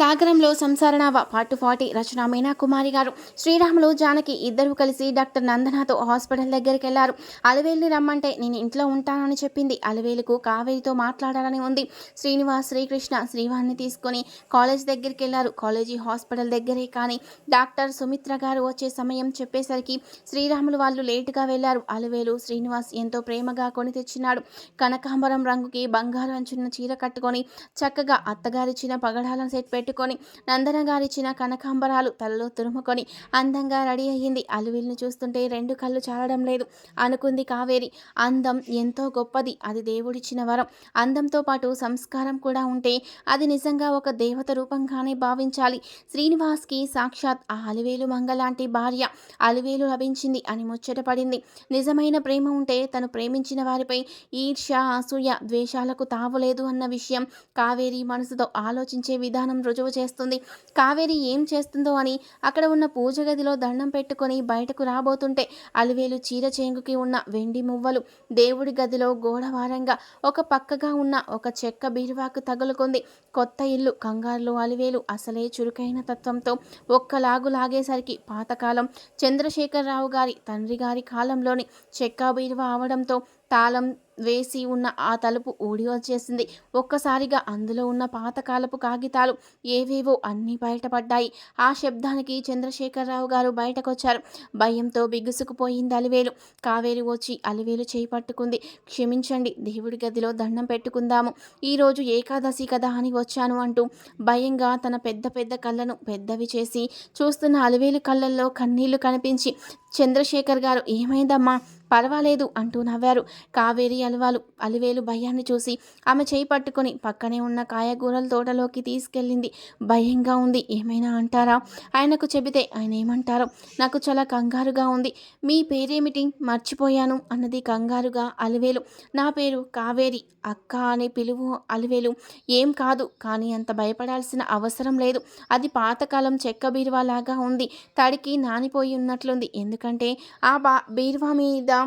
సాగరంలో సంసారనావ part forty రచన మీనా కుమారి గారు. శ్రీరాములు జానకి ఇద్దరు కలిసి డాక్టర్ నందనతో హాస్పిటల్ దగ్గరికి వెళ్ళారు అలవేలిని రమ్మంటే నేను ఇంట్లో ఉంటానని చెప్పింది. అలవేలుకు కావేరితో మాట్లాడాలని ఉంది. శ్రీనివాస్ శ్రీకృష్ణ శ్రీవాణ్ణి తీసుకొని కాలేజ్ దగ్గరికి వెళ్ళారు కాలేజీ హాస్పిటల్ దగ్గరే కానీ డాక్టర్ సుమిత్ర గారు వచ్చే సమయం చెప్పేసరికి శ్రీరాములు వాళ్ళు లేటుగా వెళ్ళారు అలవేలు శ్రీనివాస్ ఎంతో ప్రేమగా కొని తెచ్చినాడు. కనకాంబరం రంగుకి బంగారం చిన్న చీర కట్టుకొని చక్కగా అత్తగారిచ్చిన పగడాలను సెట్ పెట్టి పెట్టుకొని నందనగారిచ్చిన కనకాంబరాలు తలలో తురుముకొని అందంగా రెడీ అయ్యింది. అలువిల్ని చూస్తుంటే రెండు కళ్ళు చాలడం లేదు. అనుకుంది కావేరి. అందం ఎంతో గొప్పది. అది దేవుడిచ్చిన వరం. అందంతో పాటు సంస్కారం కూడా ఉంటే అది నిజంగా ఒక దేవత రూపంగానే భావించాలి. శ్రీనివాస్కి సాక్షాత్ ఆ అలివేలు మంగలాంటి భార్య అలివేలు లభించింది అని ముచ్చటపడింది నిజమైన ప్రేమ ఉంటే తను ప్రేమించిన వారిపై ఈర్ష్య అసూయ ద్వేషాలకు తావులేదు అన్న విషయం కావేరి మనసుతో ఆలోచించే విధానం రుజువు చేస్తుంది. కావేరి ఏం చేస్తుందో అని అక్కడ ఉన్న పూజ గదిలో దండం పెట్టుకొని బయటకు రాబోతుంటే అలివేలు చీర చేంగుకి ఉన్న వెండి మువ్వలు దేవుడి గదిలో గోడవారంగా ఒక పక్కగా ఉన్న ఒక చెక్క బీరువాకు తగులుకుంది. కొత్త ఇల్లు కంగారులో అలివేలు అసలే చురుకైన తత్వంతో ఒక్కలాగు లాగేసరికి పాతకాలం. చంద్రశేఖరరావు గారి తండ్రి గారి కాలంలోని చెక్క బీరువా అవడంతో తాళం వేసి ఉన్న ఆ తలుపు ఊడి వచ్చేసింది ఒక్కసారిగా అందులో ఉన్న పాతకాలపు కాగితాలు ఏవేవో అన్నీ బయటపడ్డాయి. ఆ శబ్దానికి చంద్రశేఖరరావు గారు బయటకొచ్చారు. భయంతో బిగుసుకుపోయింది అలివేలు. కావేరి వచ్చి అలివేలు చేయి పట్టుకుంది. క్షమించండి దేవుడి గదిలో దండం పెట్టుకుందాము. ఈరోజు ఏకాదశి కదా అని వచ్చాను అంటూ భయంగా తన పెద్ద పెద్ద కళ్ళను పెద్దవి చేసి చూస్తున్న అలివేలు కళ్ళల్లో కన్నీళ్ళు కనిపించి చంద్రశేఖర్ గారు ఏమైందమ్మా? పర్వాలేదు అంటూ నవ్వారు. కావేరి అలవాలు అలివేలు భయాన్ని చూసి ఆమె చేయి పట్టుకుని పక్కనే ఉన్న కాయగూరల తోటలోకి తీసుకెళ్ళింది. భయంగా ఉంది ఏమైనా అంటారా? ఆయనకు చెబితే ఆయన ఏమంటారో? నాకు చాలా కంగారుగా ఉంది. మీ పేరేమిటి? మర్చిపోయాను అన్నది కంగారుగా అలివేలు. నా పేరు కావేరి అక్క అనే పిలువు అలివేలు. ఏం కాదు కానీ అంత భయపడాల్సిన అవసరం లేదు. అది పాతకాలం చెక్క బీరువాలాగా ఉంది. తడికి నానిపోయి ఉన్నట్లుంది. ఎందుకంటే ఆ బా బీరువా మీద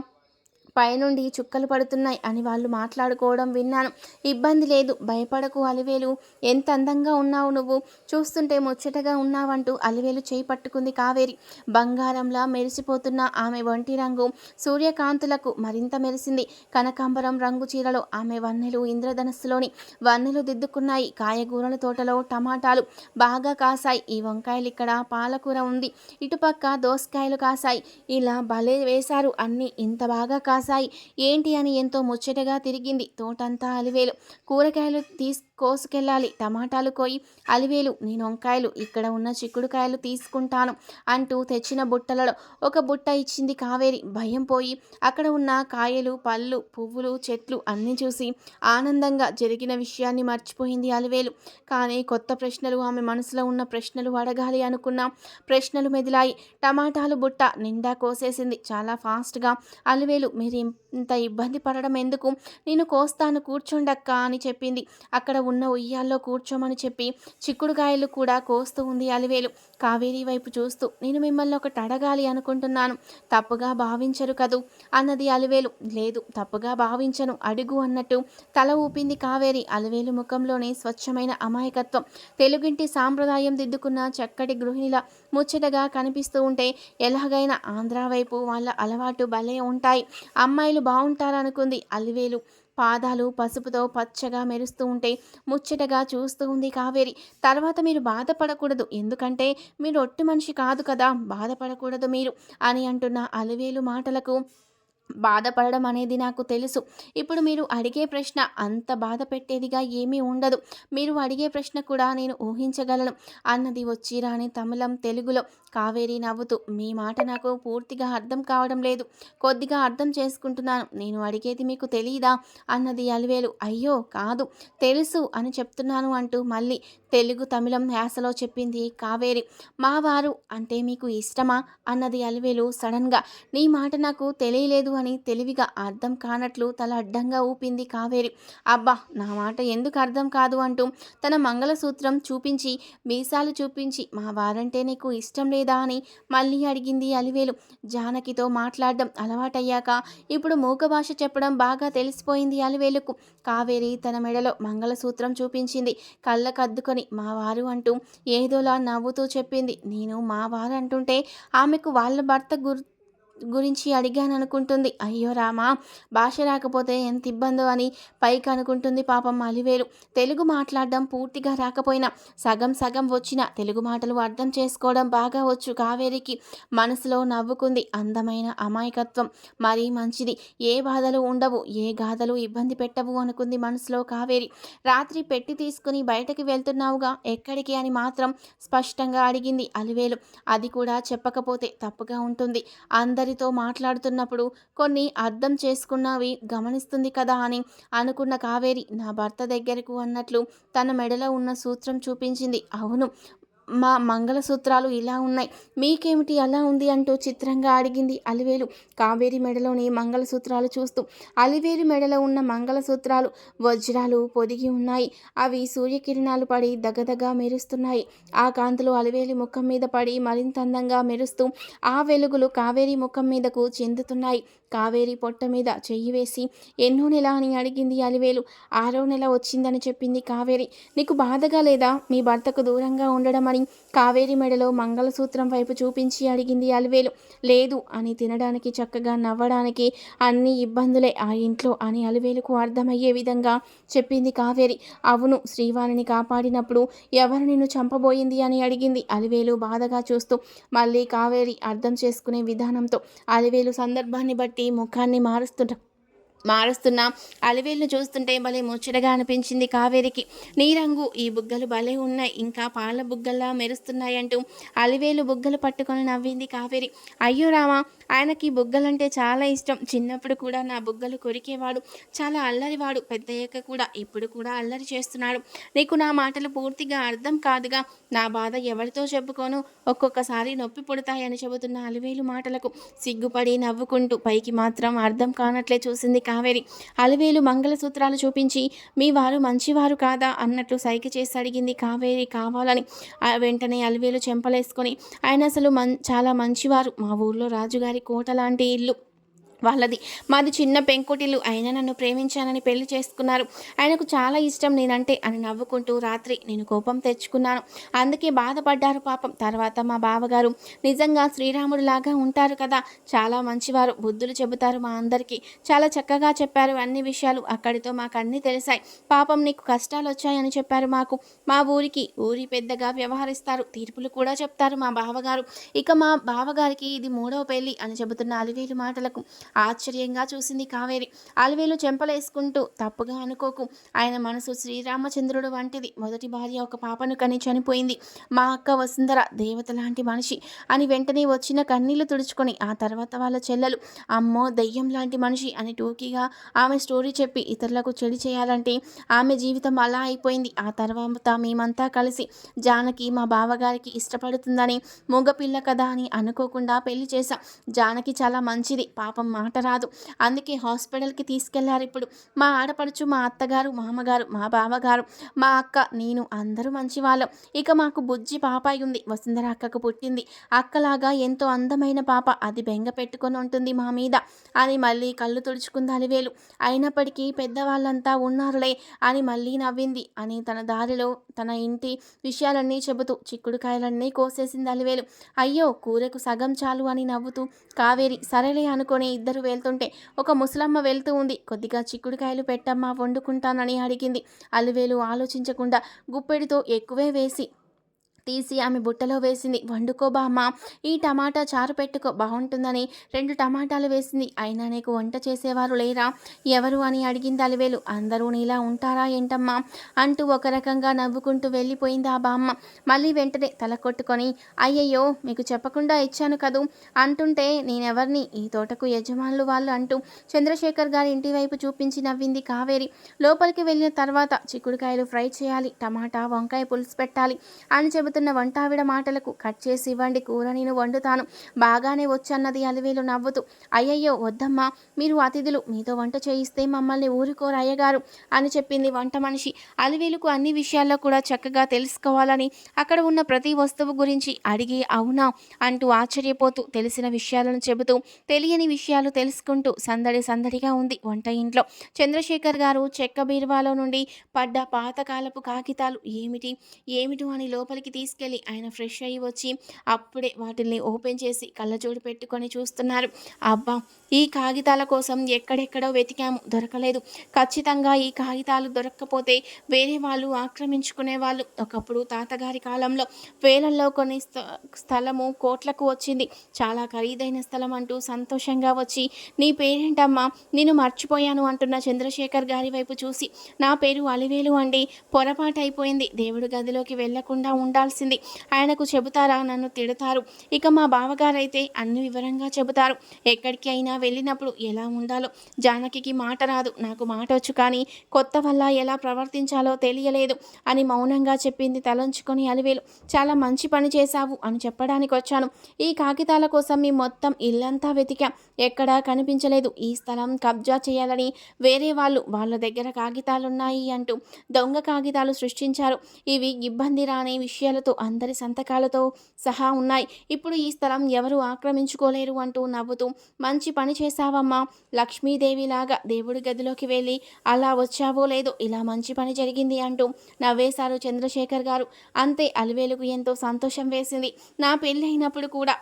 పైనుండి చుక్కలు పడుతున్నాయి అని వాళ్ళు మాట్లాడుకోవడం విన్నాను. ఇబ్బంది లేదు భయపడకు అలివేలు. ఎంత అందంగా ఉన్నావు నువ్వు? చూస్తుంటే ముచ్చటగా ఉన్నావంటూ అలివేలు చేయి పట్టుకుంది కావేరి. బంగారంలా మెరిసిపోతున్న ఆమె వంటి రంగు సూర్యకాంతులకు మరింత మెరిసింది. కనకాంబరం రంగు చీరలో ఆమె వన్నెలు ఇంద్రధనస్సులోని వన్నెలు దిద్దుకున్నాయి. కాయగూరల తోటలో టమాటాలు బాగా కాసాయి. ఈ వంకాయలు ఇక్కడ పాలకూర ఉంది. ఇటుపక్క దోసకాయలు కాసాయి. ఇలా భలే వేశారు. అన్నీ ఇంత బాగా కాసాయి. సాయి ఏంటి అని ఎంతో ముచ్చటగా తిరిగింది. తోటంతా అలివేలు. కూరగాయలు తీసు కోసుకెళ్ళాలి. టమాటాలు కోయి. అలివేలు నేను వంకాయలు ఇక్కడ ఉన్న చిక్కుడుకాయలు తీసుకుంటాను అంటూ తెచ్చిన బుట్టలలో ఒక బుట్ట ఇచ్చింది కావేరి. భయం పోయి అక్కడ ఉన్న కాయలు పళ్ళు పువ్వులు చెట్లు అన్నీ చూసి ఆనందంగా జరిగిన విషయాన్ని మర్చిపోయింది అలివేలు. కానీ కొత్త ప్రశ్నలు ఆమె మనసులో ఉన్న ప్రశ్నలు అడగాలి అనుకున్న ప్రశ్నలు మెదిలాయి. టమాటాలు బుట్ట నిండా కోసేసింది. చాలా ఫాస్ట్గా అలివేలు మీరు ఇంత ఇబ్బంది పడడం ఎందుకు? నేను కోస్తాను కూర్చోండక్క అని చెప్పింది. అక్కడ ఉన్న ఉయ్యాల్లో కూర్చోమని చెప్పి చిక్కుడుగాయలు కూడా కోస్తూ ఉంది అలివేలు. కావేరి వైపు చూస్తూ నేను మిమ్మల్ని ఒకటి అడగాలి అనుకుంటున్నాను. తప్పుగా భావించరు కదూ అన్నది అలివేలు. లేదు తప్పుగా భావించను అడుగు అన్నట్టు తల ఊపింది కావేరి. అలివేలు ముఖంలోని స్వచ్ఛమైన అమాయకత్వం. తెలుగింటి సాంప్రదాయం దిద్దుకున్న చక్కటి గృహిణిల ముచ్చటగా కనిపిస్తూ ఉంటే ఎలాగైనా ఆంధ్ర వైపు వాళ్ళ అలవాటు భలే ఉంటాయి. అమ్మాయిలు బాగుంటారనుకుంది. అలివేలు పాదాలు పసుపుతో పచ్చగా మెరుస్తూ ఉంటే ముచ్చటగా చూస్తూ ఉంది కావేరి. తర్వాత మీరు బాధపడకూడదు. ఎందుకంటే మీరు ఒట్టి మనిషి కాదు కదా. బాధపడకూడదు మీరు అని అంటున్న అలివేలు మాటలకు బాధపడడం అనేది నాకు తెలుసు. ఇప్పుడు మీరు అడిగే ప్రశ్న అంత బాధ పెట్టేదిగా ఏమీ ఉండదు. మీరు అడిగే ప్రశ్న కూడా నేను ఊహించగలను. అన్నది వచ్చి రాని తమిళం తెలుగులో కావేరి నవ్వుతూ మీ మాట నాకు పూర్తిగా అర్థం కావడం లేదు. కొద్దిగా అర్థం చేసుకుంటున్నాను. నేను అడిగేది మీకు తెలియదా అన్నది అలివేలు. అయ్యో కాదు. తెలుసు అని చెప్తున్నాను అంటూ మళ్ళీ తెలుగు తమిళం యాసలో చెప్పింది కావేరి. మా వారు అంటే మీకు ఇష్టమా? అన్నది అలివేలు సడన్గా. నీ మాట నాకు తెలియలేదు అని తెలివిగా అర్థం కానట్లు తల అడ్డంగా ఊపింది కావేరి. అబ్బా నా మాట ఎందుకు అర్థం కాదు అంటూ తన మంగళసూత్రం చూపించి మీసాలు చూపించి మా వారంటే నీకు ఇష్టం లేదా అని మళ్ళీ అడిగింది అలివేలు. జానకితో మాట్లాడడం అలవాటయ్యాక ఇప్పుడు మూక భాష చెప్పడం బాగా తెలిసిపోయింది అలివేలుకు. కావేరి తన మెడలో మంగళసూత్రం చూపించింది. కళ్ళకద్దుకొని మా వారు అంటూ ఏదోలా నవ్వుతూ చెప్పింది. నేను మా వారు అంటుంటే ఆమెకు వాళ్ళ భర్త గుర్ గురించి అడిగాను అనుకుంటుంది అయ్యో రామా భాష రాకపోతే ఎంత ఇబ్బందో అని పైకి అనుకుంటుంది పాపం అలివేలు. తెలుగు మాట్లాడడం పూర్తిగా రాకపోయినా సగం సగం వచ్చిన తెలుగు మాటలు అర్థం చేసుకోవడం బాగా వచ్చు కావేరికి. మనసులో నవ్వుకుంది అందమైన అమాయకత్వం. మరీ మంచిది ఏ బాధలు ఉండవు ఏ గాథలు ఇబ్బంది పెట్టవు అనుకుంది మనసులో కావేరి. రాత్రి పెట్టి తీసుకుని బయటకి వెళ్తున్నావుగా ఎక్కడికి అని మాత్రం స్పష్టంగా అడిగింది అలివేలు. అది కూడా చెప్పకపోతే తప్పుగా ఉంటుంది. అందరితో మాట్లాడుతున్నప్పుడు కొన్ని అర్థం చేసుకున్నవి గమనిస్తుంది కదా అని అనుకున్న కావేరి నా భర్త దగ్గరకు అన్నట్లు తన మెడలో ఉన్న సూత్రం చూపించింది. అవును మా మంగళసూత్రాలు ఇలా ఉన్నాయి. మీకేమిటి అలా ఉంది అంటూ చిత్రంగా అడిగింది అలివేలు. కావేరి మెడలోని మంగళసూత్రాలు చూస్తూ అలివేలు మెడలో ఉన్న మంగళసూత్రాలు వజ్రాలు పొదిగి ఉన్నాయి. అవి సూర్యకిరణాలు పడి దగదగా మెరుస్తున్నాయి. ఆ కాంతులు అలివేలి ముఖం మీద పడి మరింత అందంగా మెరుస్తూ ఆ వెలుగులు కావేరి ముఖం మీదకు చెందుతున్నాయి. కావేరి పొట్ట మీద చెయ్యి వేసి ఎన్నో నెల అని అడిగింది అలివేలు. ఆరో నెల వచ్చిందని చెప్పింది కావేరి. నీకు బాధగా లేదా? మీ భర్తకు దూరంగా ఉండడం అని కావేరి మెడలో మంగళసూత్రం వైపు చూపించి అడిగింది అలివేలు. లేదు అని తినడానికి చక్కగా నవ్వడానికి అన్ని ఇబ్బందులే ఆ ఇంట్లో అని అలివేలుకు అర్థమయ్యే విధంగా చెప్పింది కావేరి. అవును శ్రీవాణిని కాపాడినప్పుడు ఎవరు నిన్ను చంపబోయింది అని అడిగింది అలివేలు బాధగా చూస్తూ. మళ్ళీ కావేరి అర్థం చేసుకునే విధానంతో అలివేలు సందర్భాన్ని బట్టి ముఖాన్ని మారుస్తుంట మారుస్తున్న. అలివేలును చూస్తుంటే భలే ముచ్చటగా అనిపించింది కావేరికి. నీ రంగు ఈ బుగ్గలు భలే ఉన్నాయి. ఇంకా పాల బుగ్గల్లా మెరుస్తున్నాయంటూ అలివేలు బుగ్గలు పట్టుకొని నవ్వింది కావేరి. అయ్యో రామా ఆయనకి బుగ్గలంటే చాలా ఇష్టం. చిన్నప్పుడు కూడా నా బుగ్గలు కొరికేవాడు. చాలా అల్లరివాడు. పెద్దయ్యాక కూడా ఇప్పుడు కూడా అల్లరి చేస్తున్నాడు. నీకు నా మాటలు పూర్తిగా అర్థం కాదుగా. నా బాధ ఎవరితో చెప్పుకోను? ఒక్కొక్కసారి నొప్పి పుడతాయని చెబుతున్న అలివేలు మాటలకు సిగ్గుపడి నవ్వుకుంటూ పైకి మాత్రం అర్థం కానట్లే చూసింది కావేరి. అలివేలు మంగళసూత్రాలు చూపించి మీ వారు మంచివారు కాదా? అన్నట్లు సైకి చేసి అడిగింది కావేరి కావాలని. వెంటనే అలివేలు చెంపలేసుకొని ఆయన అసలు మన్ చాలా మంచివారు. మా ఊర్లో రాజుగారి కోట లాంటి ఇల్లు. వాళ్ళది. మాది చిన్న పెంకుటిల్లు. అయినా నన్ను ప్రేమించానని పెళ్ళి చేసుకున్నారు. ఆయనకు చాలా ఇష్టం నేనంటే అని నవ్వుకుంటూ రాత్రి నేను కోపం తెచ్చుకున్నాను. అందుకే బాధపడ్డారు పాపం. తర్వాత మా బావగారు నిజంగా శ్రీరాముడు లాగా ఉంటారు కదా. చాలా మంచివారు. బుద్ధులు చెబుతారు మా అందరికీ. చాలా చక్కగా చెప్పారు అన్ని విషయాలు. అక్కడితో మాకు అన్నీ తెలిసాయి. పాపం నీకు కష్టాలు వచ్చాయని చెప్పారు మాకు. మా ఊరికి ఊరి పెద్దగా వ్యవహరిస్తారు. తీర్పులు కూడా చెప్తారు మా బావగారు. ఇక మా బావగారికి ఇది మూడవ పెళ్ళి అని చెబుతున్న అలివేలు మాటలకు. ఆశ్చర్యంగా చూసింది కావేరి. అలవేలు చెంపలేసుకుంటూ తప్పుగా అనుకోకు. ఆయన మనసు శ్రీరామచంద్రుడు వంటిది. మొదటి భార్య ఒక పాపను కని చనిపోయింది. మా అక్క వసుంధర దేవత లాంటి మనిషి అని వెంటనే వచ్చిన కన్నీళ్ళు తుడుచుకొని ఆ తర్వాత వాళ్ళ చెల్లెలు అమ్మో దెయ్యం లాంటి మనిషి అని టూకీగా ఆమె స్టోరీ చెప్పి ఇతరులకు చెడి చేయాలంటే ఆమె జీవితం అలా అయిపోయింది. ఆ తర్వాత మేమంతా కలిసి జానకి మా బావగారికి ఇష్టపడుతుందని మగపిల్ల కదా అని అనుకోకుండా పెళ్ళి చేశాం. జానకి చాలా మంచిది. పాపం మాట రాదు. అందుకే హాస్పిటల్కి తీసుకెళ్ళారు ఇప్పుడు. మా ఆడపడుచు మా అత్తగారు మామగారు మా బావగారు మా అక్క నేను అందరూ మంచివాళ్ళం. ఇక మాకు బుజ్జి పాపాయి ఉంది. వసుంధర అక్కకు పుట్టింది. అక్కలాగా ఎంతో అందమైన పాప అది బెంగ పెట్టుకొని ఉంటుంది మా మీద. అని మళ్ళీ కళ్ళు తుడుచుకుంది అలివేలు. అయినప్పటికీ పెద్దవాళ్ళంతా ఉన్నారులే అని మళ్ళీ నవ్వింది. అని తన దారిలో తన ఇంటి విషయాలన్నీ చెబుతూ చిక్కుడుకాయలన్నీ కోసేసింది అలివేలు. అయ్యో కూరకు సగం చాలు అని నవ్వుతూ కావేరి సరేలే అనుకొని ఇద్దరు వెళ్తుంటే ఒక ముసలమ్మ వెళ్తూ ఉంది. కొద్దిగా చిక్కుడుకాయలు పెట్టమ్మా వండుకుంటానని అడిగింది. అలివేలు ఆలోచించకుండా గుప్పెడితో ఎక్కువే వేసి తీసి ఆమె బుట్టలో వేసింది. వండుకో బామ్మ ఈ టమాటా చారు పెట్టుకో బాగుంటుందని రెండు టమాటాలు వేసింది. అయినా నీకు వంట చేసేవారు లేరా? ఎవరు అని అడిగింది అలివేలు. అందరూ నీలా ఉంటారా ఏంటమ్మా? అంటూ ఒక రకంగా నవ్వుకుంటూ వెళ్ళిపోయింది ఆ బామ్మ. మళ్ళీ వెంటనే తల కొట్టుకొని అయ్యయ్యో మీకు చెప్పకుండా ఇచ్చాను కదూ? అంటుంటే నేనెవరిని? ఈ తోటకు యజమానులు వాళ్ళు అంటూ చంద్రశేఖర్ గారి ఇంటి వైపు చూపించి నవ్వింది కావేరి. లోపలికి వెళ్ళిన తర్వాత చిక్కుడుకాయలు ఫ్రై చేయాలి టమాటా వంకాయ పులుసు పెట్టాలి అని చెబుతూ చెబుతున్న వంటావిడ మాటలకు కట్ చేసి ఇవ్వండి కూర నేను వండుతాను. బాగానే వచ్చన్నది అలివేలు నవ్వుతూ అయ్యయ్యో వద్దమ్మా మీరు అతిథులు మీతో వంట చేయిస్తే మమ్మల్ని ఊరుకోరు అయ్యగారు అని చెప్పింది వంట మనిషి. అలివేలుకు అన్ని విషయాల్లో కూడా చక్కగా తెలుసుకోవాలని అక్కడ ఉన్న ప్రతి వస్తువు గురించి అడిగి అవునా? అంటూ ఆశ్చర్యపోతూ తెలిసిన విషయాలను చెబుతూ తెలియని విషయాలు తెలుసుకుంటూ సందడి సందడిగా ఉంది వంట ఇంట్లో. చంద్రశేఖర్ గారు చెక్క బీరువాలో నుండి పడ్డ పాతకాలపు కాగితాలు ఏమిటి? ఏమిటి అని లోపలికి తీసుకెళ్ళి ఆయన ఫ్రెష్ అయ్యి వచ్చి అప్పుడే వాటిని ఓపెన్ చేసి కళ్ళజోడు పెట్టుకొని చూస్తున్నారు. అబ్బా ఈ కాగితాల కోసం ఎక్కడెక్కడో వెతికాము దొరకలేదు. ఖచ్చితంగా ఈ కాగితాలు దొరక్కపోతే వేరే వాళ్ళు ఆక్రమించుకునే వాళ్ళు. ఒకప్పుడు తాతగారి కాలంలో వేలల్లో కొన్ని స్థ- స్థలము కోట్లకు వచ్చింది. చాలా ఖరీదైన స్థలం అంటూ సంతోషంగా వచ్చి నీ పేరేంటమ్మా? నేను మర్చిపోయాను అంటున్న చంద్రశేఖర్ గారి వైపు చూసి నా పేరు అలివేలు అండి. పొరపాటు అయిపోయింది దేవుడి గదిలోకి వెళ్ళకుండా చెప్పాల్సింది ఆయనకు చెబుతారా? నన్ను తిడతారు. ఇక మా బావగారైతే అన్ని వివరంగా చెబుతారు. ఎక్కడికి అయినా వెళ్ళినప్పుడు ఎలా ఉండాలో? జానకికి మాట రాదు. నాకు మాట వచ్చు కానీ కొత్త వల్ల ఎలా ప్రవర్తించాలో తెలియలేదు అని మౌనంగా చెప్పింది తలంచుకొని అలివేలు. చాలా మంచి పని చేశావు అని చెప్పడానికి వచ్చాను. ఈ కాగితాల కోసం మీ మొత్తం ఇల్లంతా వెతికాం. ఎక్కడా కనిపించలేదు. ఈ స్థలం కబ్జా చేయాలని వేరే వాళ్ళు వాళ్ళ దగ్గర కాగితాలున్నాయి అంటూ దొంగ కాగితాలు సృష్టించారు. ఇవి ఇబ్బంది రాని విషయాలు పేర్లతో అందరి సంతకాలతో సహా ఉన్నాయి. ఇప్పుడు ఈ స్థలం ఎవరు ఆక్రమించుకోలేరు అంటూ నవ్వుతూ మంచి పని చేశావమ్మా లక్ష్మీదేవిలాగా దేవుడి గదిలోకి వెళ్ళి అలా వచ్చావో లేదో ఇలా మంచి పని జరిగింది అంటూ నవ్వేశారు చంద్రశేఖర్ గారు. అంతే అలివేలుకు ఎంతో సంతోషం వేసింది. నా పెళ్ళి అయినప్పుడు కూడా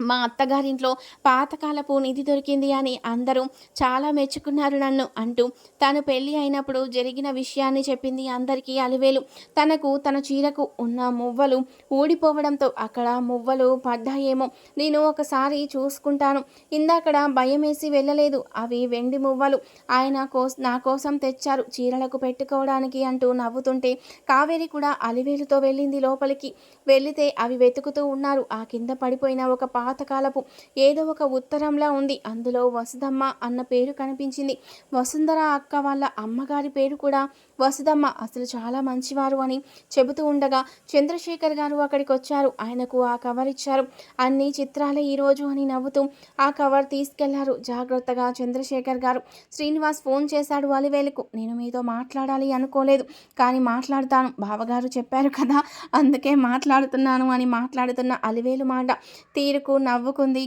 మా అత్తగారింట్లో పాతకాలపు నిధి దొరికింది అని అందరూ చాలా మెచ్చుకున్నారు నన్ను అంటూ తను పెళ్ళి అయినప్పుడు జరిగిన విషయాన్ని చెప్పింది అందరికీ అలివేలు. తనకు తన చీరకు ఉన్న మువ్వలు ఊడిపోవడంతో అక్కడ మువ్వలు పడ్డాయేమో. నేను ఒకసారి చూసుకుంటాను. ఇందాకడ భయం వేసి వెళ్ళలేదు. అవి వెండి మువ్వలు. ఆయన కోస్ నా కోసం తెచ్చారు చీరలకు పెట్టుకోవడానికి అంటూ నవ్వుతుంటే కావేరి కూడా అలివేలుతో వెళ్ళింది లోపలికి. వెళితే అవి వెతుకుతూ ఉన్నారు. ఆ కింద పడిపోయిన ఒక పాతకాలపు ఏదో ఒక ఉత్తరంలా ఉంది. అందులో వసుదమ్మ అన్న పేరు కనిపించింది. వసుంధర అక్క వాళ్ళ అమ్మగారి పేరు కూడా వసుదమ్మ అసలు చాలా మంచివారు అని చెబుతూ ఉండగా చంద్రశేఖర్ గారు అక్కడికి వచ్చారు. ఆయనకు ఆ కవర్ ఇచ్చారు. అన్ని చిత్రాలే ఈరోజు అని నవ్వుతూ ఆ కవర్ తీసుకెళ్ళారు. జాగ్రత్తగా చంద్రశేఖర్ గారు. శ్రీనివాస్ ఫోన్ చేశాడు అలివేలుకు. నేను మీతో మాట్లాడాలి అనుకోలేదు. కానీ మాట్లాడతాను. బావగారు చెప్పారు కదా అందుకే మాట్లాడుతున్నాను అని మాట్లాడుతున్న అలివేలు మాట తీరుకు నవ్వుకుంది.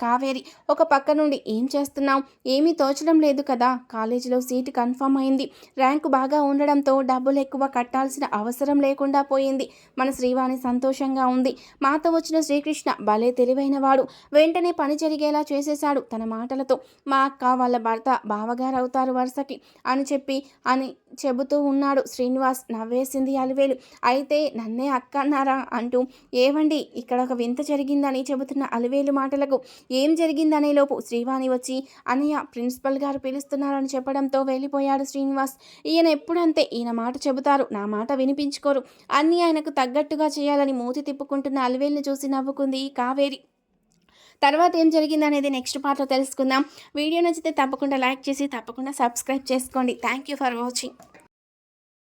కావేరి ఒక పక్క నుండి ఏం చేస్తున్నావు? ఏమీ తోచడం లేదు కదా? కాలేజీలో సీటు కన్ఫర్మ్ అయింది. ర్యాంకు బాగా ఉండడంతో డబ్బులు ఎక్కువ కట్టాల్సిన అవసరం లేకుండా పోయింది. మన శ్రీవాణి సంతోషంగా ఉంది. మాతో వచ్చిన శ్రీకృష్ణ భలే తెలివైనవాడు వెంటనే పని జరిగేలా చేసేశాడు తన మాటలతో. మా అక్క వాళ్ళ భర్త బావగారు అవుతారు వరుసకి అని చెప్పి అని చెబుతూ ఉన్నాడు. శ్రీనివాస్ నవ్వేసింది అలివేలు. అయితే నన్నే అక్క అన్నారా అంటూ ఏవండి ఇక్కడ ఒక వింత జరిగిందని చెబుతున్న అలివేలు మాటలకు ఏం జరిగిందనే లోపు శ్రీవాణి వచ్చి అన్నయ్య ప్రిన్సిపల్ గారు పిలుస్తున్నారని చెప్పడంతో వెళ్ళిపోయాడు శ్రీనివాస్. ఈయన ఎప్పుడంతే ఈయన మాట చెబుతారు నా మాట వినిపించుకోరు. అన్నీ ఆయనకు తగ్గట్టుగా చేయాలని మూతి తిప్పుకుంటున్న అలవేల్ని చూసి నవ్వుకుంది కావేరి. తర్వాత ఏం జరిగింది అనేది నెక్స్ట్ పార్ట్లో తెలుసుకుందాం. వీడియో నచ్చితే తప్పకుండా లైక్ చేసి తప్పకుండా సబ్స్క్రైబ్ చేసుకోండి. Thank you for watching.